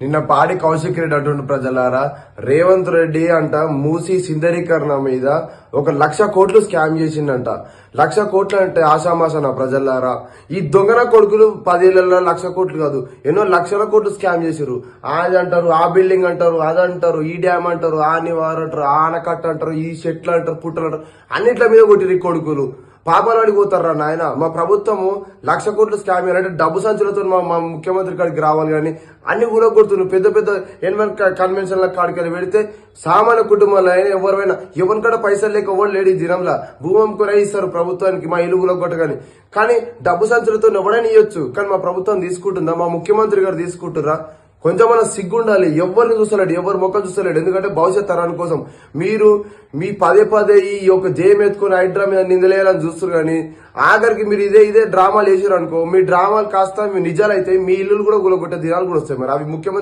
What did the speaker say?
నిన్న పాడి కౌశిక్ రెడ్డి అంటుండు ప్రజలారా రేవంత్ రెడ్డి అంట మూసి సింధరీకరణ మీద ఒక లక్ష కోట్లు స్కామ్ చేసిందంట లక్ష కోట్లు అంటే ఆషామాసన ప్రజలారా? ఈ దొంగన కొడుకులు పదేళ్ళలో లక్ష కోట్లు కాదు ఎన్నో లక్షల కోట్లు స్కామ్ చేసిరు అది అంటారు ఆ బిల్డింగ్ అంటారు అది అంటారు ఈ డ్యామ్ అంటారు ఆ నివార్ అంటారు ఆ ఆనకట్ట అంటారు ఈ చెట్లు అంటారు పుట్టలు అంటారు అన్నిట్ల మీద కొట్టిరు ఈ కొడుకులు. పాపాలు అడిగిపోతారా నాయన. మా ప్రభుత్వము లక్ష కోట్లు స్కామ్ అంటే డబ్బు సంచులతో మా మా ముఖ్యమంత్రి కాడికి రావాలి కానీ అన్ని కూడా కొడుతున్నారు పెద్ద పెద్ద ఎనిమల్ కన్వెన్షన్ల కాడికి పెడితే సామాన్య కుటుంబాలు అయినా ఎవరైనా ఎవరి కూడా పైసలు లేక ఎవరు లేడు ఈ దినంలో. భూమం కూడా ఇస్తారు ప్రభుత్వానికి మా ఇల్లు ఊరగొట్టగాని. కొట్టగాని కానీ డబ్బు సంచులతో ఎవడైనా ఇవ్వచ్చు కానీ మా ప్రభుత్వం తీసుకుంటుందా? మా ముఖ్యమంత్రి గారు తీసుకుంటురా కొంచెం సిగ్గుండాలి. ఎవరిని చూస్తలేడు ఎవరు మొక్కలు చూస్తలేడు. ఎందుకంటే భవిష్యత్ తరాని కోసం మీరు మీ పదే పదే ఈ యొక్క జయం ఎత్తుకుని హైడ్రా మీద నిందలేయాలని చూస్తారు కానీ ఆఖరికి మీరు ఇదే ఇదే డ్రామాలు వేసారు అనుకో మీ డ్రామాలు కాస్త మీ నిజాలు అయితే మీ ఇల్లులు కూడా గులగొట్టే దినాలు కూడా వస్తాయి మరి. అవి ముఖ్యమంత్రి